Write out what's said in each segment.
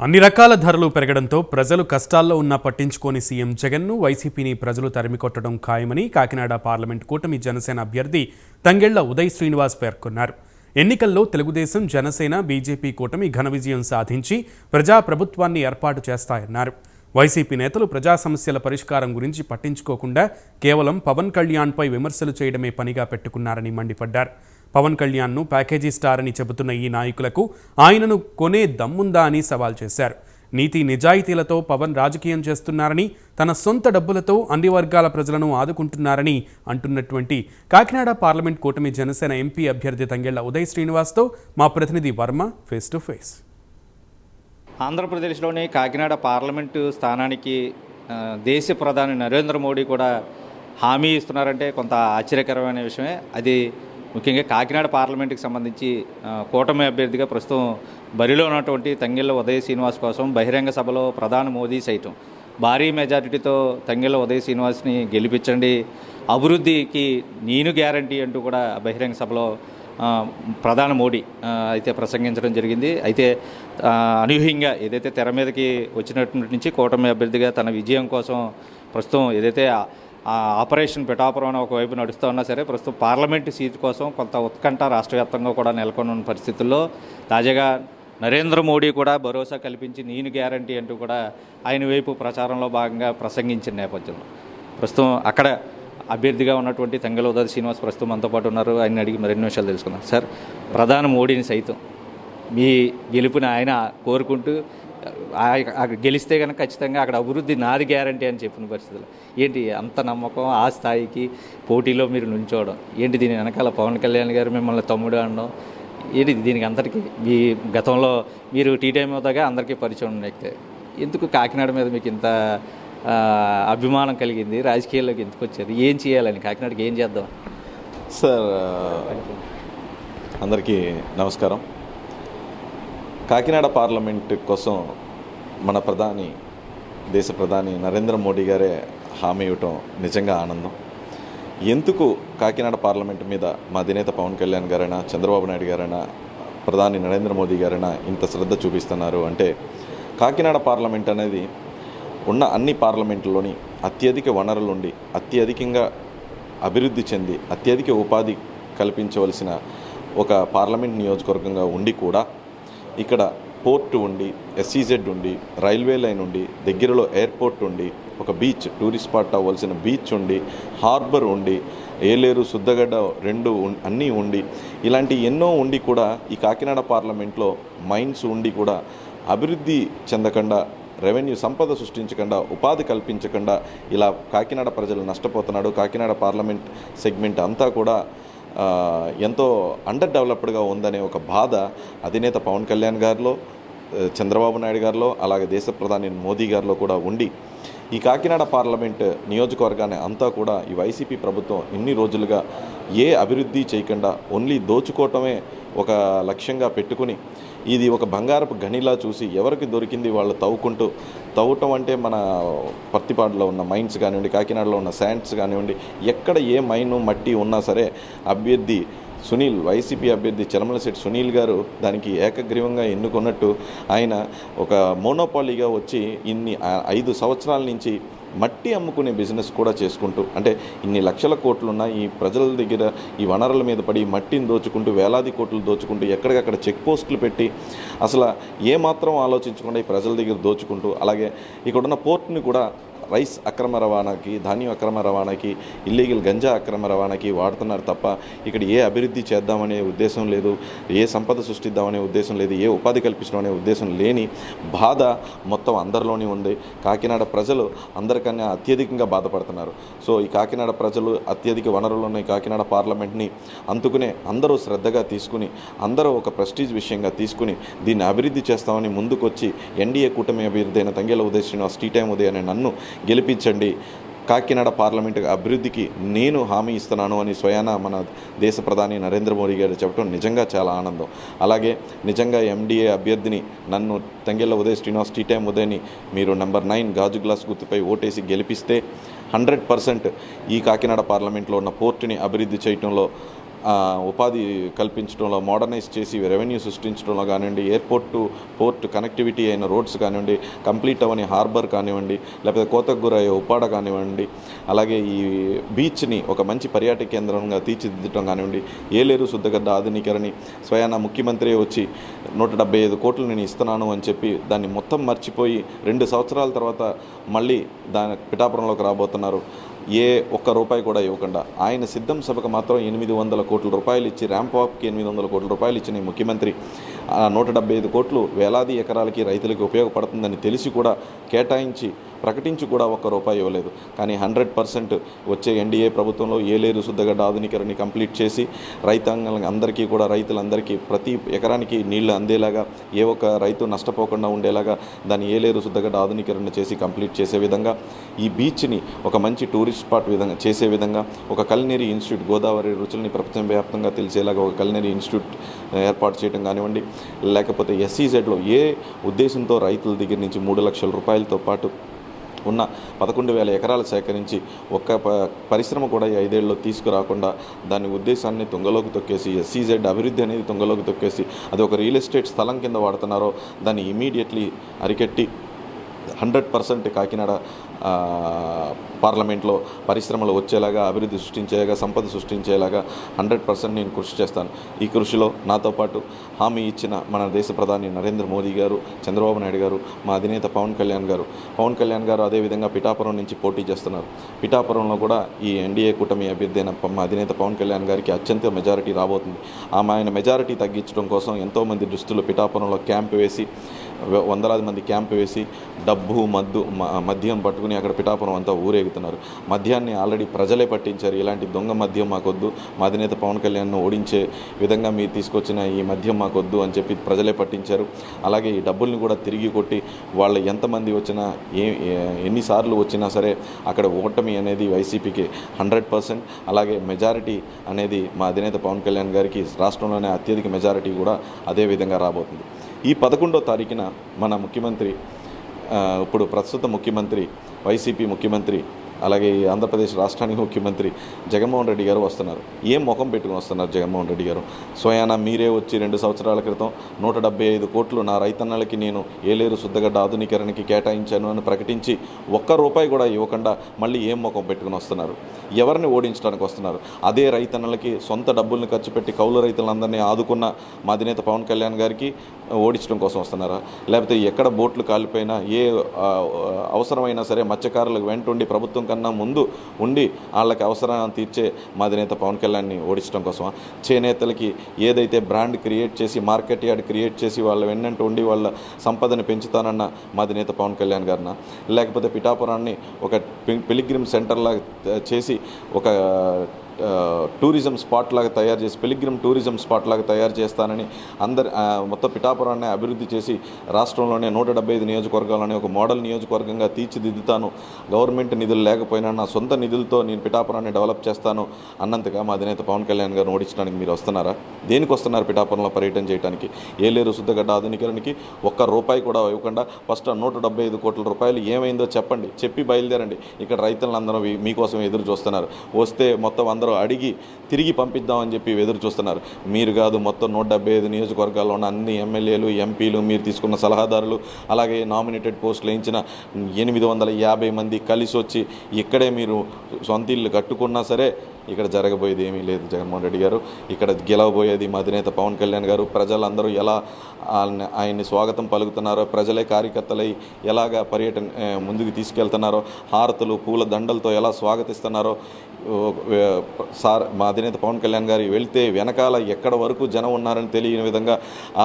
అన్ని రకాల ధరలు పెరగడంతో ప్రజలు కష్టాల్లో ఉన్నా పట్టించుకోని సీఎం జగన్ను వైసీపీని ప్రజలు తరిమికొట్టడం ఖాయమని కాకినాడ పార్లమెంట్ కూటమి జనసేన అభ్యర్థి తంగెళ్ళ ఉదయ్ శ్రీనివాస్ పేర్కొన్నారు. ఎన్నికల్లో తెలుగుదేశం జనసేన బీజేపీ కూటమి ఘన విజయం సాధించి ప్రజా ప్రభుత్వాన్ని ఏర్పాటు చేస్తాయన్నారు. వైసీపీ నేతలు ప్రజా సమస్యల పరిష్కారం గురించి పట్టించుకోకుండా కేవలం పవన్ కళ్యాణ్పై విమర్శలు చేయడమే పనిగా పెట్టుకున్నారని మండిపడ్డారు. పవన్ కళ్యాణ్ను ప్యాకేజీ స్టార్ అని చెబుతున్న ఈ నాయకులకు ఆయనను కొనే దమ్ముందా అని సవాల్ చేశారు. నీతి నిజాయితీలతో పవన్ రాజకీయం చేస్తున్నారని తన సొంత డబ్బులతో అన్ని వర్గాల ప్రజలను ఆదుకుంటున్నారని అంటున్నటువంటి కాకినాడ పార్లమెంట్ కూటమి జనసేన ఎంపీ అభ్యర్థి తంగెళ్ళ ఉదయ్ శ్రీనివాస్తో మా ప్రతినిధి వర్మ ఫేస్ టు ఫేస్. ఆంధ్రప్రదేశ్లోని కాకినాడ పార్లమెంటు స్థానానికి దేశ ప్రధాని నరేంద్ర మోడీ కూడా హామీ ఇస్తున్నారంటే కొంత ఆశ్చర్యకరమైన విషయమే. అది ముఖ్యంగా కాకినాడ పార్లమెంటుకి సంబంధించి కూటమి అభ్యర్థిగా ప్రస్తుతం బరిలో ఉన్నటువంటి తంగెళ్ళ ఉదయ శ్రీనివాస్ కోసం బహిరంగ సభలో ప్రధాని మోదీ సైతం. భారీ మెజారిటీతో తంగెళ్ళ ఉదయ శ్రీనివాస్ని గెలిపించండి. అభివృద్ధికి నేను గ్యారంటీ అంటూ కూడా బహిరంగ సభలో ప్రధాని మోడీ అయితే ప్రసంగించడం జరిగింది. అయితే అనూహ్యంగా ఏదైతే తెర మీదకి వచ్చినటువంటి నుంచి కూటమి అభ్యర్థిగా తన విజయం కోసం ప్రస్తుతం ఏదైతే ఆపరేషన్ పిఠాపురం అని ఒకవైపు నడుస్తూ ఉన్నా సరే ప్రస్తుతం పార్లమెంటు సీటు కోసం కొంత ఉత్కంఠ రాష్ట్ర వ్యాప్తంగా కూడా నెలకొని ఉన్న పరిస్థితుల్లో తాజాగా నరేంద్ర మోడీ కూడా భరోసా కల్పించి నేను గ్యారంటీ అంటూ కూడా ఆయన వైపు ప్రచారంలో భాగంగా ప్రసంగించిన నేపథ్యంలో. ప్రస్తుతం అక్కడ అభ్యర్థిగా ఉన్నటువంటి తంగల ఉదయ శ్రీనివాస్ ప్రస్తుతం మనతో పాటు ఉన్నారు. ఆయన అడిగి మరిన్ని విషయాలు తెలుసుకుందాం. సార్ ప్రధాని మోడీని సైతం మీ గెలుపుని ఆయన కోరుకుంటూ గెలిస్తే కనుక ఖచ్చితంగా అక్కడ అభివృద్ధి నాది గ్యారంటీ అని చెప్పిన పరిస్థితులు. ఏంటి అంత నమ్మకం ఆ స్థాయికి పోటీలో మీరు నుంచోవడం? ఏంటి దీని వెనకాల పవన్ కళ్యాణ్ గారు మిమ్మల్ని తమ్ముడు అనడం? ఏంటి దీనికి అందరికీ మీ గతంలో మీరు టీ టైం అవుతాగా అందరికీ పరిచయం ఉన్నట్టే ఎందుకు కాకినాడ మీద మీకు ఇంత అభిమానం కలిగింది? రాజకీయాల్లోకి ఎందుకు వచ్చారు? ఏం చేయాలని? కాకినాడకి ఏం చేద్దాం? సార్ అందరికీ నమస్కారం. కాకినాడ పార్లమెంట్ కోసం మన ప్రధాని దేశ ప్రధాని నరేంద్ర మోడీ గారే హామీ ఇవ్వటం నిజంగా ఆనందం. ఎందుకు కాకినాడ పార్లమెంట్ మీద మా అధినేత పవన్ కళ్యాణ్ గారైనా చంద్రబాబు నాయుడు గారైనా ప్రధాని నరేంద్ర మోదీ గారైనా ఇంత శ్రద్ధ చూపిస్తున్నారు అంటే కాకినాడ పార్లమెంట్ అనేది ఉన్న అన్ని పార్లమెంట్లోని అత్యధిక వనరులుండి అత్యధికంగా అభివృద్ధి చెంది అత్యధిక ఉపాధి కల్పించవలసిన ఒక పార్లమెంట్ నియోజకవర్గంగా ఉండి కూడా ఇక్కడ పోర్ట్ ఉండి ఎస్సీజెడ్ ఉండి రైల్వే లైన్ ఉండి దగ్గరలో ఎయిర్పోర్ట్ ఉండి ఒక బీచ్ టూరిస్ట్ స్పాట్ అవ్వాల్సిన బీచ్ ఉండి హార్బర్ ఉండి ఏలేరు శుద్ధగడ్డ రెండు అన్నీ ఉండి ఇలాంటి ఎన్నో ఉండి కూడా ఈ కాకినాడ పార్లమెంట్లో మైన్స్ ఉండి కూడా అభివృద్ధి చెందకుండా రెవెన్యూ సంపద సృష్టించకుండా ఉపాధి కల్పించకుండా ఇలా కాకినాడ ప్రజలు నష్టపోతున్నాడు. కాకినాడ పార్లమెంట్ సెగ్మెంట్ అంతా కూడా ఎంతో అండర్ డెవలప్డ్గా ఉందనే ఒక బాధ అధినేత పవన్ కళ్యాణ్ గారిలో చంద్రబాబు నాయుడు గారిలో అలాగే దేశ ప్రధాని మోదీ గారిలో కూడా ఉండి ఈ కాకినాడ పార్లమెంట్ నియోజకవర్గాన్ని అంతా కూడా ఈ వైసీపీ ప్రభుత్వం ఇన్ని రోజులుగా ఏ అభివృద్ధి చేయకుండా ఓన్లీ దోచుకోవటమే ఒక లక్ష్యంగా పెట్టుకుని ఇది ఒక బంగారపు గనిలా చూసి ఎవరికి దొరికింది వాళ్ళు తవ్వుకుంటూ తవ్వటం అంటే మన పత్తిపాడులో ఉన్న మైన్స్ కానివ్వండి కాకినాడలో ఉన్న శాండ్స్ కానివ్వండి ఎక్కడ ఏ మైను మట్టి ఉన్నా సరే అభ్యర్థి సునీల్ వైసీపీ అభ్యర్థి చలమలశెట్టి సునీల్ గారు దానికి ఏకగ్రీవంగా ఎన్నుకున్నట్టు ఆయన ఒక మోనోపాలిగా వచ్చి ఇన్ని ఐదు సంవత్సరాల నుంచి మట్టి అమ్ముకునే బిజినెస్ కూడా చేసుకుంటూ అంటే ఇన్ని లక్షల కోట్లున్న ఈ ప్రజల దగ్గర ఈ వనరుల మీద పడి మట్టిని దోచుకుంటూ వేలాది కోట్లు దోచుకుంటూ ఎక్కడికక్కడ చెక్ పోస్టులు పెట్టి అసలు ఏమాత్రం ఆలోచించకుండా ఈ ప్రజల దగ్గర దోచుకుంటూ అలాగే ఇక్కడున్న పోర్ట్ని కూడా రైస్ అక్రమ రవాణాకి ధాన్యం అక్రమ రవాణాకి ఇల్లీగల్ గంజా అక్రమ రవాణాకి వాడుతున్నారు తప్ప ఇక్కడ ఏ అభివృద్ధి చేద్దామనే ఉద్దేశం లేదు ఏ సంపద సృష్టిద్దామనే ఉద్దేశం లేదు ఏ ఉపాధి కల్పించడం అనే ఉద్దేశం లేని బాధ మొత్తం అందరిలోనే ఉంది. కాకినాడ ప్రజలు అందరికన్నా అత్యధికంగా బాధపడుతున్నారు. సో ఈ కాకినాడ ప్రజలు అత్యధిక వనరులు ఉన్న కాకినాడ పార్లమెంట్ని అందుకునే అందరూ శ్రద్ధగా తీసుకుని అందరూ ఒక ప్రెస్టీజ్ విషయంగా తీసుకుని దీన్ని అభివృద్ధి చేస్తామని ముందుకొచ్చి ఎన్డీఏ కూటమి అభ్యర్థి అయిన తంగేల ఉదయ శ్రీనివాస్ టీ టైం ఉదయ అనే నన్ను గెలిపించండి. కాకినాడ పార్లమెంటు అభివృద్ధికి నేను హామీ ఇస్తున్నాను అని స్వయాన మన దేశ ప్రధాని నరేంద్ర మోడీ గారు చెప్పడం నిజంగా చాలా ఆనందం. అలాగే నిజంగా ఎండిఏ అభ్యర్థిని నన్ను తంగెళ్ళ ఉదయ్ శ్రీనివాస్ టీ టైం ఉదయ్ని మీరు నెంబర్ నైన్ గాజు గ్లాస్ గుర్తుపై ఓటేసి గెలిపిస్తే హండ్రెడ్ పర్సెంట్ ఈ కాకినాడ పార్లమెంట్లో ఉన్న పోర్టుని అభివృద్ధి చేయటంలో ఉపాధి కల్పించడంలో మోడర్నైజ్ చేసి రెవెన్యూ సృష్టించడంలో కానివ్వండి ఎయిర్పోర్ట్ టు పోర్ట్ కనెక్టివిటీ అయిన రోడ్స్ కానివ్వండి కంప్లీట్ అవని హార్బర్ కానివ్వండి లేకపోతే కోతగురయ్యే ఉప్పాడ కానివ్వండి అలాగే ఈ బీచ్ని ఒక మంచి పర్యాటక కేంద్రంగా తీర్చిదిద్దడం కానివ్వండి ఏలేరు శుద్ధగడ్డ ఆధునీకరణి స్వయాన ముఖ్యమంత్రి వచ్చి నూట డెబ్బై ఐదు కోట్లు నేను ఇస్తున్నాను అని చెప్పి దాన్ని మొత్తం మర్చిపోయి రెండు సంవత్సరాల తర్వాత మళ్ళీ దాని పిఠాపురంలోకి రాబోతున్నారు. ఏ ఒక్క రూపాయి కూడా ఇవ్వకుండా ఆయన సిద్ధం సభకు మాత్రం ఎనిమిది వందల కోట్ల రూపాయలు ఇచ్చి ర్యాంప్ వాక్కి ఎనిమిది వందల కోట్ల రూపాయలు ఇచ్చిన ముఖ్యమంత్రి నూట డెబ్బై ఐదు కోట్లు వేలాది ఎకరాలకి రైతులకి ఉపయోగపడుతుందని తెలిసి కూడా కేటాయించి ప్రకటించి కూడా ఒక్క రూపాయి ఇవ్వలేదు. కానీ హండ్రెడ్ పర్సెంట్ వచ్చే ఎన్డీఏ ప్రభుత్వంలో ఏలేరు శుద్ధగడ్డ ఆధునీకరణని కంప్లీట్ చేసి రైతాంగం అందరికీ కూడా రైతులందరికీ ప్రతి ఎకరానికి నీళ్ళు అందేలాగా ఏ ఒక్క రైతు నష్టపోకుండా ఉండేలాగా దాన్ని ఏలేరు శుద్ధగడ్డ ఆధునీకరణ చేసి కంప్లీట్ చేసే విధంగా ఈ బీచ్ని ఒక మంచి టూరిస్ట్ స్పాట్ విధంగా చేసే విధంగా ఒక కల్నరీ ఇన్స్టిట్యూట్ గోదావరి రుచుల్ని ప్రపంచవ్యాప్తంగా తెలిసేలాగా ఒక కల్నరీ ఇన్స్టిట్యూట్ ఏర్పాటు చేయడం కానివ్వండి లేకపోతే ఎస్సీజెడ్లో ఏ ఉద్దేశంతో రైతుల దగ్గర నుంచి మూడు లక్షల రూపాయలతో పాటు ఉన్న పదకొండు వేల ఎకరాలు సేకరించి ఒక్క ప పరిశ్రమ కూడా ఈ ఐదేళ్ళలో తీసుకురాకుండా దాని ఉద్దేశాన్ని తుంగలోకి తొక్కేసి ఎస్సీజెడ్ అభివృద్ధి అనేది తుంగలోకి తొక్కేసి అది ఒక రియల్ ఎస్టేట్ స్థలం కింద వాడుతున్నారో దాన్ని ఇమీడియట్లీ అరికెట్టి హండ్రెడ్ పర్సెంట్ కాకినాడ పార్లమెంట్లో పరిశ్రమలు వచ్చేలాగా అభివృద్ధి సృష్టించేలాగా సంపద సృష్టించేలాగా హండ్రెడ్ పర్సెంట్ నేను కృషి చేస్తాను. ఈ కృషిలో నాతో పాటు హామీ ఇచ్చిన మన దేశ ప్రధాని నరేంద్ర మోదీ గారు చంద్రబాబు నాయుడు గారు మా అధినేత పవన్ కళ్యాణ్ గారు. పవన్ కళ్యాణ్ గారు అదేవిధంగా పిఠాపురం నుంచి పోటీ చేస్తున్నారు. పిఠాపురంలో కూడా ఈ ఎన్డీఏ కూటమి అభ్యర్థి అయిన మా అధినేత పవన్ కళ్యాణ్ గారికి అత్యంత మెజారిటీ రాబోతుంది. ఆమె ఆయన మెజారిటీ తగ్గించడం కోసం ఎంతోమంది దుస్తులు పిఠాపురంలో క్యాంప్ వేసి వందలాది మంది క్యాంప్ వేసి డబ్బు మద్దు మ- మద్యం పట్టుకుని అక్కడ పిఠాపురం అంతా ఊరేగుతున్నారు. మద్యాన్ని ఆల్రెడీ ప్రజలే పట్టించారు. ఇలాంటి దొంగ మద్యం మాకొద్దు. మా అధినేత పవన్ కళ్యాణ్ను ఓడించే విధంగా మీరు తీసుకొచ్చిన ఈ మద్యం మాకొద్దు అని చెప్పి ప్రజలే పట్టించారు. అలాగే ఈ డబ్బుల్ని కూడా తిరిగి కొట్టి వాళ్ళు ఎంతమంది వచ్చినా ఏ ఏ- ఎన్నిసార్లు వచ్చినా సరే అక్కడ ఓటమి అనేది వైసీపీకి హండ్రెడ్ పర్సెంట్. అలాగే మెజారిటీ అనేది మా అధినేత పవన్ కళ్యాణ్ గారికి రాష్ట్రంలోనే అత్యధిక మెజారిటీ కూడా అదే విధంగా రాబోతుంది. ఈ పదకొండో తారీఖున మన ముఖ్యమంత్రి ఇప్పుడు ప్రస్తుత ముఖ్యమంత్రి వైసీపీ ముఖ్యమంత్రి అలాగే ఈ ఆంధ్రప్రదేశ్ రాష్ట్రానికి ముఖ్యమంత్రి జగన్మోహన్ రెడ్డి గారు వస్తున్నారు. ఏం ముఖం పెట్టుకుని వస్తున్నారు జగన్మోహన్ రెడ్డి గారు? స్వయాన మీరే వచ్చి రెండు సంవత్సరాల క్రితం నూట డెబ్బై ఐదు కోట్లు నా రైతన్నలకి నేను ఏలేరు శుద్ధగడ్డ ఆధునీకరణకి కేటాయించాను అని ప్రకటించి ఒక్క రూపాయి కూడా ఇవ్వకుండా మళ్ళీ ఏం ముఖం పెట్టుకుని వస్తున్నారు? ఎవరిని ఓడించడానికి వస్తున్నారు? అదే రైతన్నలకి సొంత డబ్బుల్ని ఖర్చు పెట్టి కౌలు రైతులందరినీ ఆదుకున్న మా అధినేత పవన్ కళ్యాణ్ గారికి ఓడించడం కోసం వస్తున్నారా? లేకపోతే ఎక్కడ బోట్లు కాలిపోయినా ఏ అవసరమైనా సరే మత్స్యకారులకు వెంటుండి ప్రభుత్వం కన్నా ముందు ఉండి వాళ్ళకి అవసరాన్ని తీర్చే మా అధినేత పవన్ కళ్యాణ్ని ఓడించడం కోసమా? చేనేతలకి ఏదైతే బ్రాండ్ క్రియేట్ చేసి మార్కెట్ యార్డ్ క్రియేట్ చేసి వాళ్ళ వెన్నంటూ ఉండి వాళ్ళ సంపదని పెంచుతానన్న మా అధినేత పవన్ కళ్యాణ్ గారిన? లేకపోతే పిఠాపురాన్ని ఒక పిలిగ్రిమ్ సెంటర్లా చేసి ఒక టూరిజం స్పాట్ లాగా తయారు చేసి పెలిగ్రిమ్ టూరిజం స్పాట్ లాగా తయారు చేస్తానని అందరి మొత్తం పిఠాపురాన్ని అభివృద్ధి చేసి రాష్ట్రంలోనే నూట డెబ్బై ఐదు నియోజకవర్గాలని ఒక మోడల్ నియోజకవర్గంగా తీర్చిదిద్దుతాను. గవర్నమెంట్ నిధులు లేకపోయినా నా సొంత నిధులతో నేను పిఠాపురాన్ని డెవలప్ చేస్తాను అన్నంతగా మా అధినేత పవన్ కళ్యాణ్ గారిని ఓడించడానికి మీరు వస్తున్నారా? దేనికి వస్తున్నారు పిఠాపురంలో పర్యటన చేయడానికి ఏలేరు శుద్ధగడ్డ ఆధునికరణకి ఒక్క రూపాయి కూడా ఇవ్వకుండా ఫస్ట్ నూట డెబ్బై ఐదు కోట్ల రూపాయలు ఏమైందో చెప్పండి. చెప్పి బయలుదేరండి. ఇక్కడ రైతులందరూ మీకోసం ఎదురు చూస్తున్నారు. వస్తే మొత్తం అందరూ అడిగి తిరిగి పంపిద్దామని చెప్పి ఎదురు చూస్తున్నారు. మీరు కాదు మొత్తం నూట డెబ్బై ఐదు నియోజకవర్గాల్లో ఉన్న అన్ని ఎమ్మెల్యేలు ఎంపీలు మీరు తీసుకున్న సలహాదారులు అలాగే నామినేటెడ్ పోస్టులు వేయించిన ఎనిమిది వందల యాభై మంది కలిసి వచ్చి ఇక్కడే మీరు సొంత ఇల్లు కట్టుకున్నా సరే ఇక్కడ జరగబోయేది ఏమీ లేదు. జగన్మోహన్ రెడ్డి గారు ఇక్కడ గెలవబోయేది మా అధినేత పవన్ కళ్యాణ్ గారు. ప్రజలందరూ ఎలా ఆయన్ని ఆయన్ని స్వాగతం పలుకుతున్నారో ప్రజలే కార్యకర్తలై ఎలాగా పర్యటన ముందుకు తీసుకెళ్తున్నారో హారతులు పూల దండలతో ఎలా స్వాగతిస్తున్నారో సార్ మా అధినేత పవన్ కళ్యాణ్ గారి వెళ్తే వెనకాల ఎక్కడ వరకు జనం ఉన్నారని తెలియని విధంగా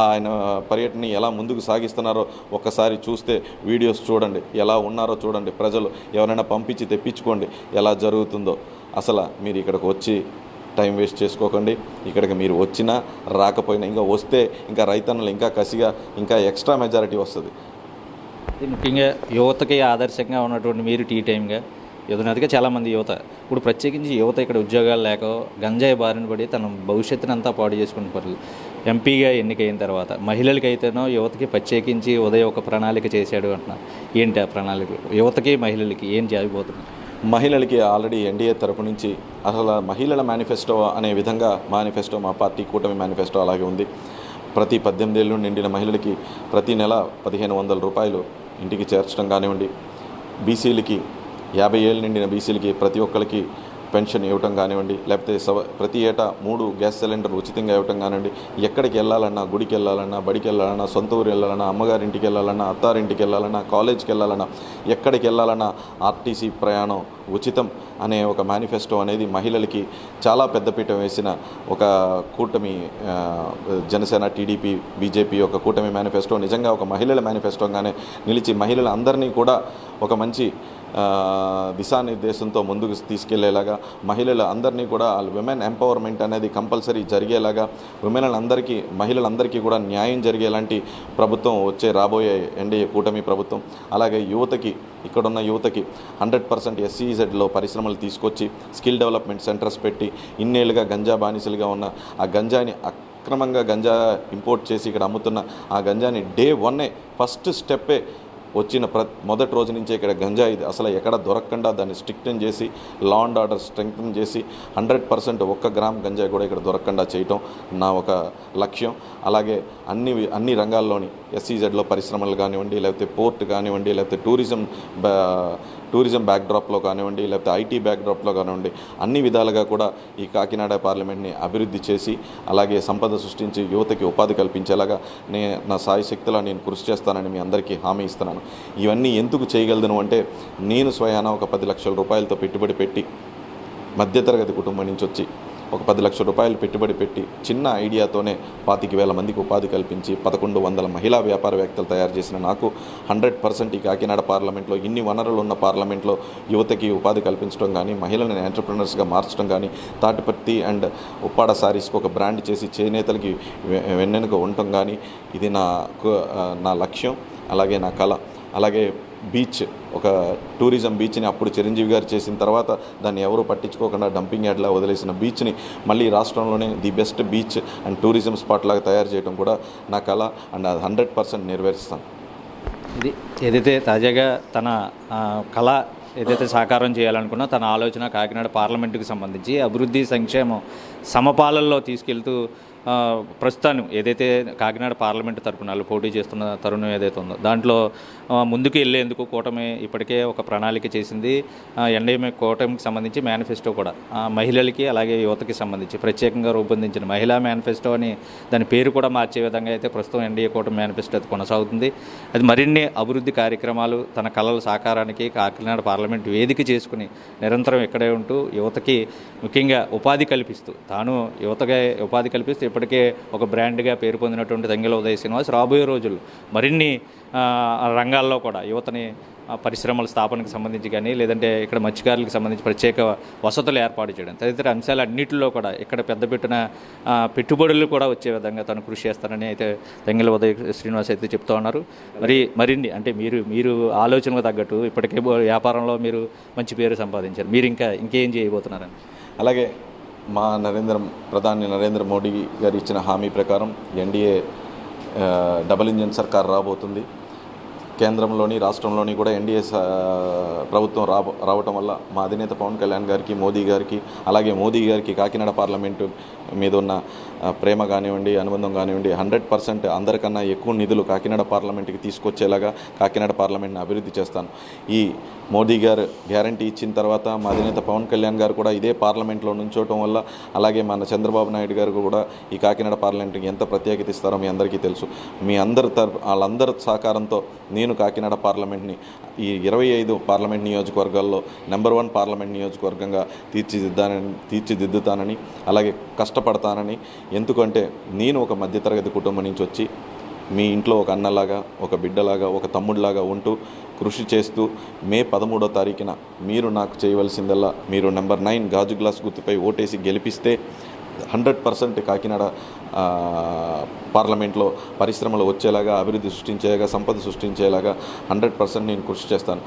ఆయన పర్యటన ఎలా ముందుకు సాగిస్తున్నారో ఒక్కసారి చూస్తే వీడియోస్ చూడండి. ఎలా ఉన్నారో చూడండి. ప్రజలు ఎవరైనా పంపించి తెప్పించుకోండి. ఎలా జరుగుతుందో. అసలు మీరు ఇక్కడికి వచ్చి టైం వేస్ట్ చేసుకోకండి. ఇక్కడికి మీరు వచ్చినా రాకపోయినా ఇంకా వస్తే ఇంకా రైతన్నలు ఇంకా కసిగా ఇంకా ఎక్స్ట్రా మెజారిటీ వస్తుంది. ముఖ్యంగా యువతకి ఆదర్శంగా ఉన్నటువంటి మీరు టీ టైంగా యువతనదిగా చాలామంది యువత ఇప్పుడు ప్రత్యేకించి యువత ఇక్కడ ఉద్యోగాలు లేక గంజాయి బారిన పడి తన భవిష్యత్తుని అంతా పాడు చేసుకుంటున్నారు ఎంపీగా ఎన్నికైన తర్వాత మహిళలకైతేనో యువతకి ప్రత్యేకించి ఉదయం ఒక ప్రణాళిక చేశాడు అంటున్నారు. ఏంటి ఆ ప్రణాళిక? యువతకి మహిళలకి ఏం చేయబోతున్నారు మహిళలకి ఆల్రెడీ ఎన్డీఏ తరపు నుంచి అసలు మహిళల మేనిఫెస్టో అనే విధంగా మేనిఫెస్టో మా పార్టీ కూటమి మేనిఫెస్టో అలాగే ఉంది. ప్రతి పద్దెనిమిది ఏళ్ళు నిండిన మహిళలకి ప్రతి నెల పదిహేను వందల రూపాయలు ఇంటికి చేర్చడం కానివ్వండి. బీసీలకి యాభై ఏళ్ళు నిండిన బీసీలకి ప్రతి ఒక్కరికి పెన్షన్ ఇవ్వటం కానివ్వండి లేకపోతే సవ ప్రతి ఏటా మూడు గ్యాస్ సిలిండర్ ఉచితంగా ఇవ్వటం కానివ్వండి ఎక్కడికి వెళ్ళాలన్నా గుడికి వెళ్ళాలన్నా బడికి వెళ్ళాలన్నా సొంత ఊరు వెళ్ళాలన్నా అమ్మగారింటికి వెళ్ళాలన్నా అత్తారింటికి వెళ్ళాలన్నా కాలేజ్కి వెళ్ళాలన్నా ఎక్కడికి వెళ్ళాలన్నా ఆర్టీసీ ప్రయాణం ఉచితం అనే ఒక మేనిఫెస్టో అనేది మహిళలకి చాలా పెద్దపీట వేసిన ఒక కూటమి జనసేన టీడీపీ బీజేపీ ఒక కూటమి మేనిఫెస్టో. నిజంగా ఒక మహిళల మేనిఫెస్టోగానే నిలిచి మహిళలందరినీ కూడా ఒక మంచి దిశానిర్దేశంతో ముందుకు తీసుకెళ్ళేలాగా మహిళలు అందరినీ కూడా విమెన్ ఎంపవర్మెంట్ అనేది కంపల్సరీ జరిగేలాగా విమెన్లందరికీ మహిళలందరికీ కూడా న్యాయం జరిగేలాంటి ప్రభుత్వం వచ్చే రాబోయే ఎన్డీఏ కూటమి ప్రభుత్వం. అలాగే యువతకి ఇక్కడున్న యువతకి హండ్రెడ్ పర్సెంట్ ఎస్సీజెడ్లో పరిశ్రమలు తీసుకొచ్చి స్కిల్ డెవలప్మెంట్ సెంటర్స్ పెట్టి ఇన్నేళ్ళుగా గంజా బానిసలుగా ఉన్న ఆ గంజాని అక్రమంగా గంజా ఇంపోర్ట్ చేసి ఇక్కడ అమ్ముతున్న ఆ గంజాని డే వన్నే ఫస్ట్ స్టెప్పే వచ్చిన ప్ర మొదటి రోజు నుంచే ఇక్కడ గంజా ఇది. అసలు ఎక్కడ దొరకకుండా దాన్ని స్ట్రిక్టన్ చేసి లా అండ్ ఆర్డర్ స్ట్రెంగ్తన్ చేసి హండ్రెడ్ పర్సెంట్ ఒక్క గ్రామ్ గంజా కూడా ఇక్కడ దొరకకుండా చేయటం నా ఒక లక్ష్యం. అలాగే అన్ని అన్ని రంగాల్లోని ఎస్సీజెడ్లో పరిశ్రమలు కానివ్వండి లేకపోతే పోర్ట్ కానివ్వండి లేకపోతే టూరిజం టూరిజం బ్యాక్డ్రాప్లో కానివ్వండి లేకపోతే ఐటీ బ్యాక్డ్రాప్లో కానివ్వండి అన్ని విధాలుగా కూడా ఈ కాకినాడ పార్లమెంట్ని అభివృద్ధి చేసి అలాగే సంపద సృష్టించి యువతకి ఉపాధి కల్పించేలాగా నే నా సాయి శక్తిలో నేను కృషి చేస్తానని మీ అందరికీ హామీ ఇస్తున్నాను. ఇవన్నీ ఎందుకు చేయగలను అంటే నేను స్వయాన ఒక పది లక్షల రూపాయలతో పెట్టుబడి పెట్టి మధ్యతరగతి కుటుంబం నుంచి వచ్చి ఒక పది లక్షల రూపాయలు పెట్టుబడి పెట్టి చిన్న ఐడియాతోనే పాతిక వేల మందికి ఉపాధి కల్పించి పదకొండు వందల మహిళా వ్యాపారవేత్తలు తయారు చేసిన నాకు హండ్రెడ్ పర్సెంట్ ఈ కాకినాడ పార్లమెంట్లో ఇన్ని వనరులు ఉన్న పార్లమెంట్లో యువతకి ఉపాధి కల్పించడం కానీ మహిళలను ఎంటర్ప్రినర్స్గా మార్చడం కానీ తాటిపత్తి అండ్ ఉప్పాడ సారీస్కి ఒక బ్రాండ్ చేసి చేనేతలకి వె- వెన్నెనుక ఉండటం కానీ ఇది నా నా లక్ష్యం అలాగే నా కళ. అలాగే బీచ్ ఒక టూరిజం బీచ్ని అప్పుడు చిరంజీవి గారు చేసిన తర్వాత దాన్ని ఎవరు పట్టించుకోకుండా డంపింగ్ యార్డ్లా వదిలేసిన బీచ్ని మళ్ళీ రాష్ట్రంలోనే the best beach and tourism spot లాగా తయారు చేయడం కూడా నా కళ అండ్ అది హండ్రెడ్ పర్సెంట్ నెరవేరుస్తాను. ఇది ఏదైతే తాజాగా తన కళ ఏదైతే సాకారం చేయాలనుకున్నా తన ఆలోచన కాకినాడ పార్లమెంటుకు సంబంధించి అభివృద్ధి సంక్షేమం సమపాలనలో తీసుకెళ్తూ ప్రస్తుతాన్ని ఏదైతే కాకినాడ పార్లమెంట్ తరపున వాళ్ళు పోటీ చేస్తున్న తరుణం ఏదైతే ఉందో దాంట్లో ముందుకు వెళ్ళేందుకు కూటమి ఇప్పటికే ఒక ప్రణాళిక చేసింది. ఎన్డీఎంఏ కూటమికి సంబంధించి మేనిఫెస్టో కూడా. మహిళలకి అలాగే యువతకి సంబంధించి ప్రత్యేకంగా రూపొందించిన మహిళా మేనిఫెస్టో అని దాని పేరు కూడా మార్చే విధంగా అయితే ప్రస్తుతం ఎన్డీఏ కూటమి మేనిఫెస్టో అది కొనసాగుతుంది. అది మరిన్ని అభివృద్ధి కార్యక్రమాలు తన కళల సాకారానికి కాకినాడ పార్లమెంట్ వేదిక చేసుకుని నిరంతరం ఇక్కడే ఉంటూ యువతకి ముఖ్యంగా ఉపాధి కల్పిస్తూ తాను యువతగా ఉపాధి కల్పిస్తూ ఇప్పటికే ఒక బ్రాండ్గా పేరు పొందినటువంటి తంగెల ఉదయ శ్రీనివాస్ రాబోయే రోజుల్లో మరిన్ని రంగాల్లో కూడా యువతని పరిశ్రమల స్థాపనకు సంబంధించి కానీ లేదంటే ఇక్కడ మత్స్యకారులకు సంబంధించి ప్రత్యేక వసతులు ఏర్పాటు చేయడం తదితర అంశాలు అన్నింటిలో కూడా ఇక్కడ పెద్ద పెట్టిన పెట్టుబడులు కూడా వచ్చే విధంగా తను కృషి చేస్తానని అయితే తెంగల ఉదయ శ్రీనివాస్ అయితే చెప్తా ఉన్నారు. మరి మరిన్ని అంటే మీరు మీరు ఆలోచనకు తగ్గట్టు ఇప్పటికే వ్యాపారంలో మీరు మంచి పేరు సంపాదించారు. మీరు ఇంకా ఇంకేం చేయబోతున్నారని? అలాగే మా నరేంద్ర ప్రధాని నరేంద్ర మోడీ గారు ఇచ్చిన హామీ ప్రకారం ఎన్డీఏ డబుల్ ఇంజన్ సర్కార్ రాబోతుంది. కేంద్రంలోని రాష్ట్రంలోని కూడా ఎన్డీఏ ప్రభుత్వం రా రావటం వల్ల మా అధినేత పవన్ కళ్యాణ్ గారికి మోదీ గారికి అలాగే మోదీ గారికి కాకినాడ పార్లమెంటు మీద ఉన్న ప్రేమ కానివ్వండి అనుబంధం కానివ్వండి హండ్రెడ్ పర్సెంట్ అందరికన్నా ఎక్కువ నిధులు కాకినాడ పార్లమెంట్కి తీసుకొచ్చేలాగా కాకినాడ పార్లమెంట్ని అభివృద్ధి చేస్తాను. ఈ మోదీ గారు గ్యారంటీ ఇచ్చిన తర్వాత మా అధినేత పవన్ కళ్యాణ్ గారు కూడా ఇదే పార్లమెంట్లో నుంచోవటం వల్ల అలాగే మన చంద్రబాబు నాయుడు గారు కూడా ఈ కాకినాడ పార్లమెంట్కి ఎంత ప్రత్యేకత ఇస్తారో మీ అందరికీ తెలుసు. మీ అందరి తరపు వాళ్ళందరి సహకారంతో నేను నేను కాకినాడ పార్లమెంట్ని ఈ ఇరవై ఐదు పార్లమెంట్ నియోజకవర్గాల్లో నెంబర్ వన్ పార్లమెంట్ నియోజకవర్గంగా తీర్చిదిద్దానని తీర్చిదిద్దుతానని అలాగే కష్టపడతానని ఎందుకంటే నేను ఒక మధ్యతరగతి కుటుంబం నుంచి వచ్చి మీ ఇంట్లో ఒక అన్నలాగా ఒక బిడ్డలాగా ఒక తమ్ముడిలాగా ఉంటూ కృషి చేస్తూ మే పదమూడో తారీఖున మీరు నాకు చేయవలసిందల్లా మీరు నెంబర్ నైన్ గాజు గ్లాస్ గుర్తుపై ఓటేసి గెలిపిస్తే హండ్రెడ్ పర్సెంట్ కాకినాడ పార్లమెంట్లో పరిశ్రమలు వచ్చేలాగా అభివృద్ధి సృష్టించేలాగా సంపద సృష్టించేలాగా హండ్రెడ్ పర్సెంట్ నేను కృషి చేస్తాను.